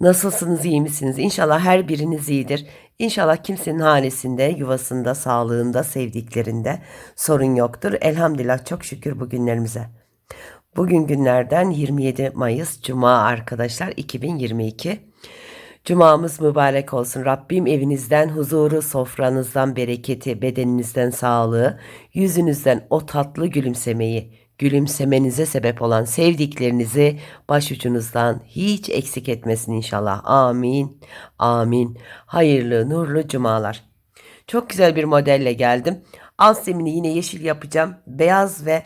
Nasılsınız, iyi misiniz? İnşallah her biriniz iyidir. İnşallah kimsenin hanesinde, yuvasında, sağlığında, sevdiklerinde sorun yoktur. Elhamdülillah çok şükür bugünlerimize. Bugün günlerden 27 Mayıs Cuma arkadaşlar 2022. Cumamız mübarek olsun. Rabbim evinizden huzuru, sofranızdan bereketi, bedeninizden sağlığı, yüzünüzden o tatlı gülümsemeyi, gülümsemenize sebep olan sevdiklerinizi başucunuzdan hiç eksik etmesin inşallah. Amin. Amin. Hayırlı, nurlu cumalar. Çok güzel bir modelle geldim. Alt zemini yine yeşil yapacağım. Beyaz ve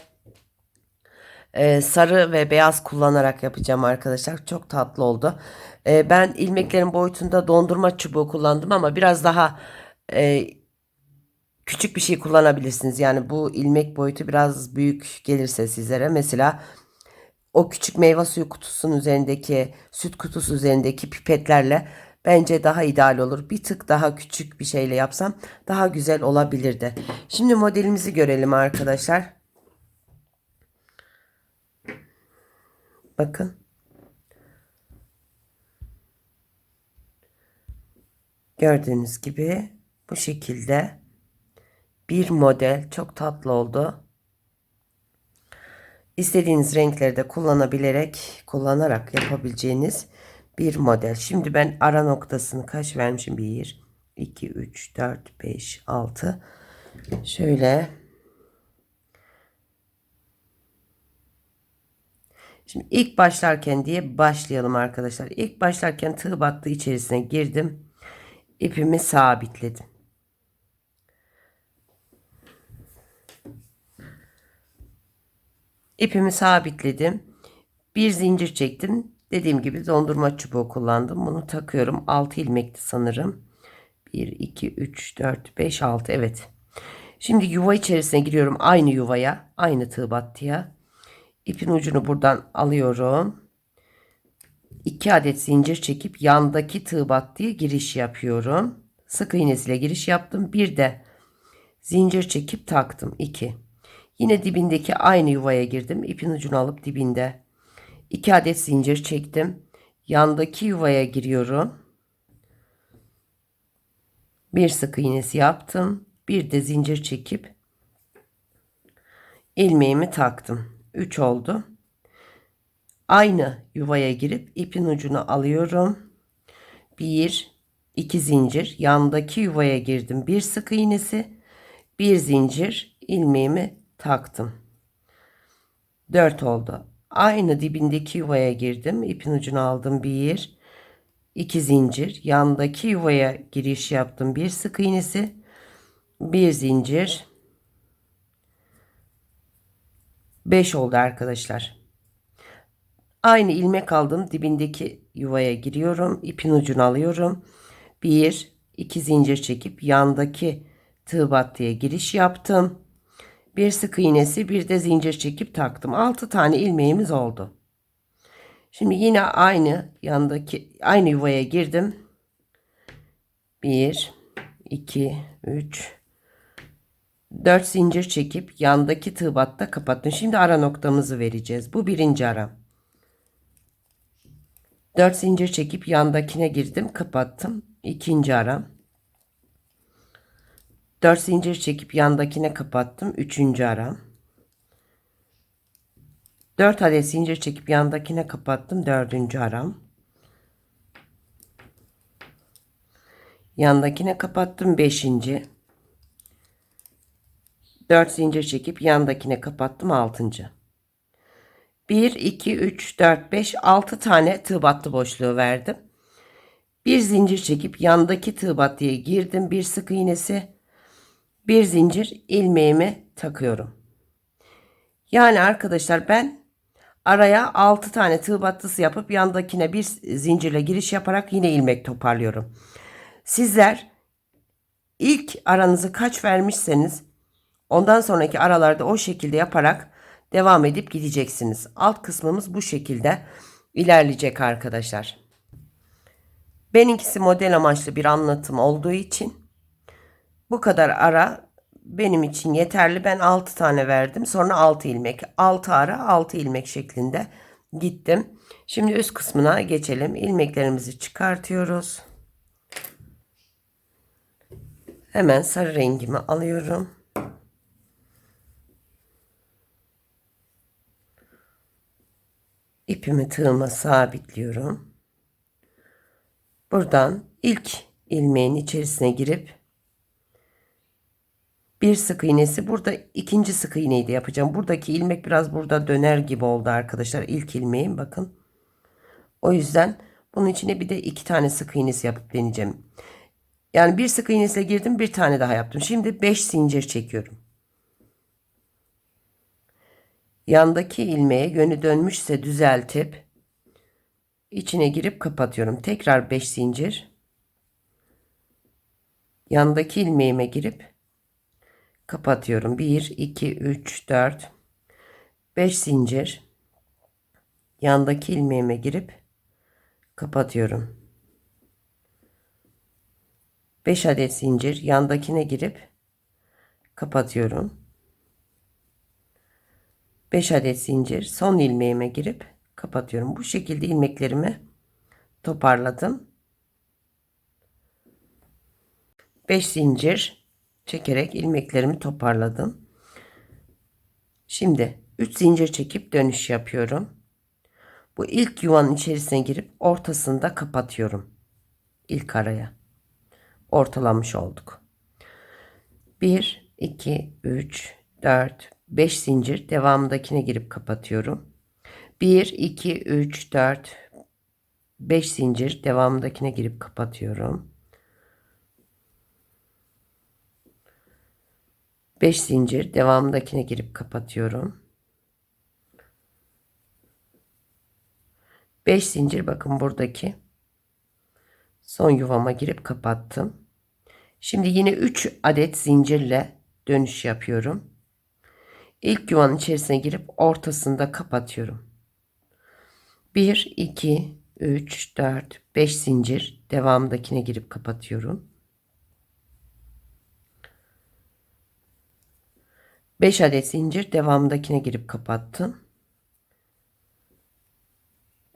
e, sarı ve beyaz kullanarak yapacağım arkadaşlar. Çok tatlı oldu. E, ben ilmeklerin boyutunda dondurma çubuğu kullandım ama biraz daha e, küçük bir şey kullanabilirsiniz. Yani bu ilmek boyutu biraz büyük gelirse sizlere mesela o küçük meyve suyu kutusunun üzerindeki süt kutusu üzerindeki pipetlerle bence daha ideal olur. Bir tık daha küçük bir şeyle yapsam daha güzel olabilirdi. Şimdi modelimizi görelim arkadaşlar. Bakın. Gördüğünüz gibi bu şekilde bir model çok tatlı oldu. İstediğiniz renkleri de kullanabilerek, kullanarak yapabileceğiniz bir model. Şimdi ben ara noktasını kaç vermişim? 1, 2, 3, 4, 5, 6. Şöyle. Şimdi ilk başlarken diye başlayalım arkadaşlar. İlk başlarken tığ battı içerisine girdim. İpimi sabitledim. İpimi sabitledim. Bir zincir çektim. Dediğim gibi dondurma çubuğu kullandım. Bunu takıyorum. 6 ilmekti sanırım. 1, 2, 3, 4, 5, 6. Evet. Şimdi yuva içerisine giriyorum. Aynı yuvaya. Aynı tığ battıya. İpin ucunu buradan alıyorum. 2 adet zincir çekip yandaki tığ battıya giriş yapıyorum. Sık iğnesiyle giriş yaptım. Bir de zincir çekip taktım. 2. Yine dibindeki aynı yuvaya girdim. İpin ucunu alıp dibinde 2 adet zincir çektim. Yandaki yuvaya giriyorum. Bir sık iğnesi yaptım. Bir de zincir çekip ilmeğimi taktım. 3 oldu. Aynı yuvaya girip ipin ucunu alıyorum. 1 2 zincir yandaki yuvaya girdim. Bir sık iğnesi, bir zincir ilmeğimi taktım. 4 oldu. Aynı dibindeki yuvaya girdim. İpin ucunu aldım. 1 2 zincir. Yandaki yuvaya giriş yaptım. Bir sık iğnesi, bir zincir. 5 oldu arkadaşlar. Aynı ilmek aldım. Dibindeki yuvaya giriyorum. İpin ucunu alıyorum. 1 2 zincir çekip yandaki tığ battıya giriş yaptım bir sık iğnesi bir de zincir çekip taktım. 6 tane ilmeğimiz oldu. Şimdi yine aynı yandaki aynı yuvaya girdim. 1 2 3 4 zincir çekip yandaki tığ batta kapattım. Şimdi ara noktamızı vereceğiz. Bu birinci ara. 4 zincir çekip yandakine girdim, kapattım. İkinci ara. 4 zincir çekip yandakine kapattım. Üçüncü ara. 4 adet zincir çekip yandakine kapattım. Dördüncü aram. Yandakine kapattım. Beşinci. 4 zincir çekip yandakine kapattım. Altıncı. 1, 2, 3, 4, 5, 6 tane tığ battı boşluğu verdim. Bir zincir çekip yandaki tığ battıya girdim. Bir sık iğnesi bir zincir ilmeğimi takıyorum. Yani arkadaşlar ben araya 6 tane tığ battısı yapıp yandakine bir zincirle giriş yaparak yine ilmek toparlıyorum. Sizler ilk aranızı kaç vermişseniz Ondan sonraki aralarda o şekilde yaparak devam edip gideceksiniz. Alt kısmımız bu şekilde ilerleyecek arkadaşlar. Benimkisi model amaçlı bir anlatım olduğu için bu kadar ara benim için yeterli. Ben 6 tane verdim. Sonra 6 ilmek. 6 ara 6 ilmek şeklinde gittim. Şimdi üst kısmına geçelim. İlmeklerimizi çıkartıyoruz. Hemen sarı rengimi alıyorum. İpimi tığıma sabitliyorum. Buradan ilk ilmeğin içerisine girip bir sık iğnesi burada ikinci sık iğneyi de yapacağım. Buradaki ilmek biraz burada döner gibi oldu arkadaşlar. İlk ilmeğim bakın. O yüzden bunun içine bir de iki tane sık iğnesi yapıp deneyeceğim. Yani bir sık iğnesiyle girdim bir tane daha yaptım. Şimdi 5 zincir çekiyorum. Yandaki ilmeğe yönü dönmüşse düzeltip içine girip kapatıyorum. Tekrar 5 zincir. Yandaki ilmeğime girip kapatıyorum. 1 2 3 4 5 zincir. Yandaki ilmeğime girip kapatıyorum. 5 adet zincir yandakine girip kapatıyorum. 5 adet zincir son ilmeğime girip kapatıyorum. Bu şekilde ilmeklerimi toparladım. 5 zincir çekerek ilmeklerimi toparladım. Şimdi 3 zincir çekip dönüş yapıyorum. Bu ilk yuvanın içerisine girip ortasında kapatıyorum. İlk araya. Ortalamış olduk. 1 2 3 4 5 zincir devamındakine girip kapatıyorum. 1 2 3 4 5 zincir devamındakine girip kapatıyorum. 5 zincir devamındakine girip kapatıyorum. 5 zincir bakın buradaki son yuvama girip kapattım. Şimdi yine 3 adet zincirle dönüş yapıyorum. İlk yuvanın içerisine girip ortasında kapatıyorum. 1 2 3 4 5 zincir devamındakine girip kapatıyorum. 5 adet zincir devamındakine girip kapattım.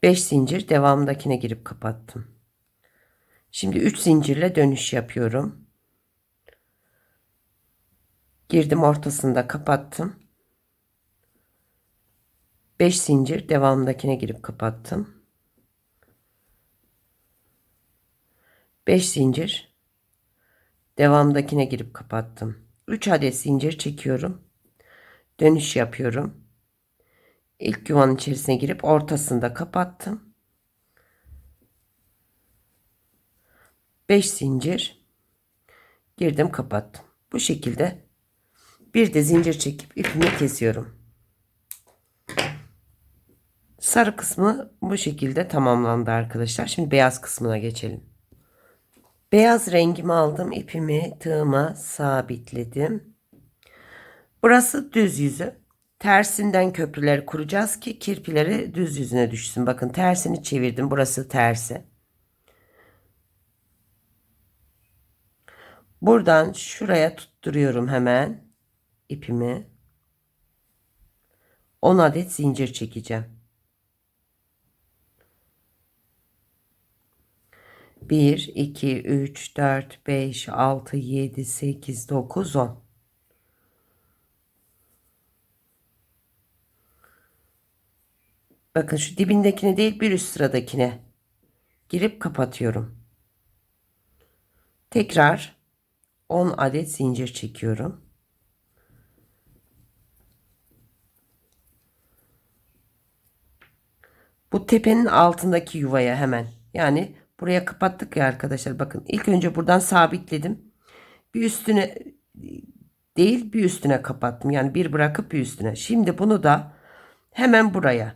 5 zincir devamındakine girip kapattım. Şimdi 3 zincirle dönüş yapıyorum. Girdim ortasında kapattım. 5 zincir devamındakine girip kapattım. 5 zincir devamındakine girip kapattım. 3 adet zincir çekiyorum. Dönüş yapıyorum. İlk yuvanın içerisine girip ortasında kapattım. 5 zincir girdim kapattım. Bu şekilde bir de zincir çekip ipimi kesiyorum. Sarı kısmı bu şekilde tamamlandı arkadaşlar. Şimdi beyaz kısmına geçelim. Beyaz rengimi aldım. ipimi tığıma sabitledim. Burası düz yüzü. Tersinden köprüleri kuracağız ki kirpileri düz yüzüne düşsün. Bakın tersini çevirdim. Burası tersi. Buradan şuraya tutturuyorum hemen ipimi. 10 adet zincir çekeceğim. 1, 2, 3, 4, 5, 6, 7, 8, 9, 10. Bakın şu dibindekine değil bir üst sıradakine girip kapatıyorum. Tekrar 10 adet zincir çekiyorum. Bu tepenin altındaki yuvaya hemen yani buraya kapattık ya arkadaşlar bakın ilk önce buradan sabitledim. Bir üstüne değil bir üstüne kapattım. Yani bir bırakıp bir üstüne. Şimdi bunu da hemen buraya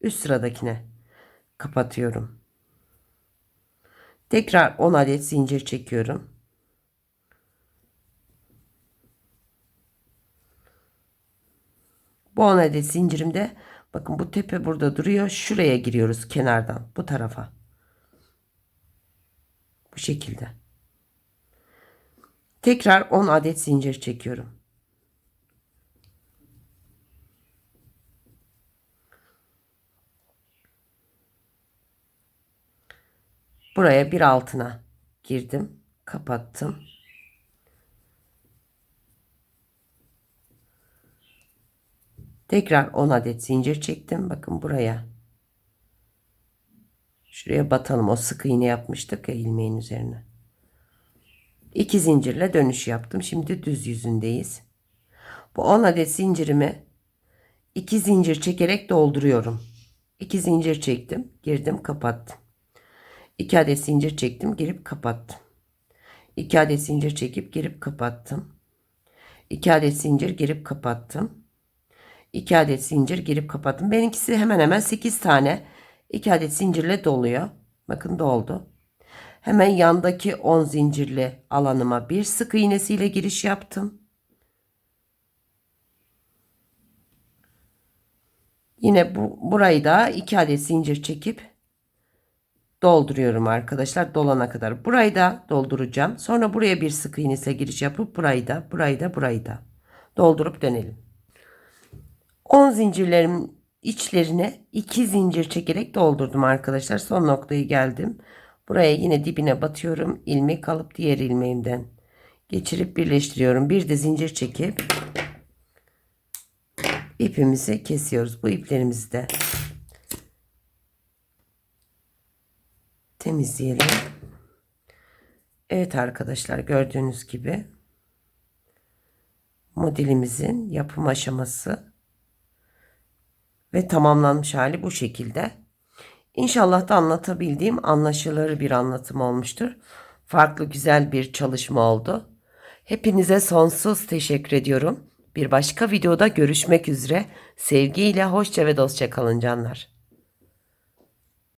üst sıradakine kapatıyorum. Tekrar 10 adet zincir çekiyorum. Bu 10 adet zincirimde bakın bu tepe burada duruyor. Şuraya giriyoruz kenardan bu tarafa. Bu şekilde. Tekrar 10 adet zincir çekiyorum. Buraya bir altına girdim, kapattım. Tekrar 10 adet zincir çektim. Bakın buraya. Şuraya batalım. O sık iğne yapmıştık ya ilmeğin üzerine. İki zincirle dönüş yaptım. Şimdi düz yüzündeyiz. Bu 10 adet zincirimi iki zincir çekerek dolduruyorum. İki zincir çektim, girdim, kapattım. 2 adet zincir çektim, girip kapattım. 2 adet zincir çekip girip kapattım. 2 adet zincir girip kapattım. 2 adet zincir girip kapattım. Benimkisi hemen hemen 8 tane 2 adet zincirle doluyor. Bakın doldu. Hemen yandaki 10 zincirli alanıma bir sık iğnesiyle giriş yaptım. Yine bu burayı da 2 adet zincir çekip dolduruyorum arkadaşlar dolana kadar. Burayı da dolduracağım. Sonra buraya bir sık iğnesiyle giriş yapıp burayı da burayı da burayı da doldurup dönelim. 10 zincirlerimin içlerine 2 zincir çekerek doldurdum arkadaşlar. Son noktayı geldim. Buraya yine dibine batıyorum. ilmek alıp diğer ilmeğimden geçirip birleştiriyorum. Bir de zincir çekip ipimizi kesiyoruz. Bu iplerimizi de temizleyelim. Evet arkadaşlar gördüğünüz gibi modelimizin yapım aşaması ve tamamlanmış hali bu şekilde. İnşallah da anlatabildiğim anlaşılır bir anlatım olmuştur. Farklı güzel bir çalışma oldu. Hepinize sonsuz teşekkür ediyorum. Bir başka videoda görüşmek üzere. Sevgiyle hoşça ve dostça kalın canlar.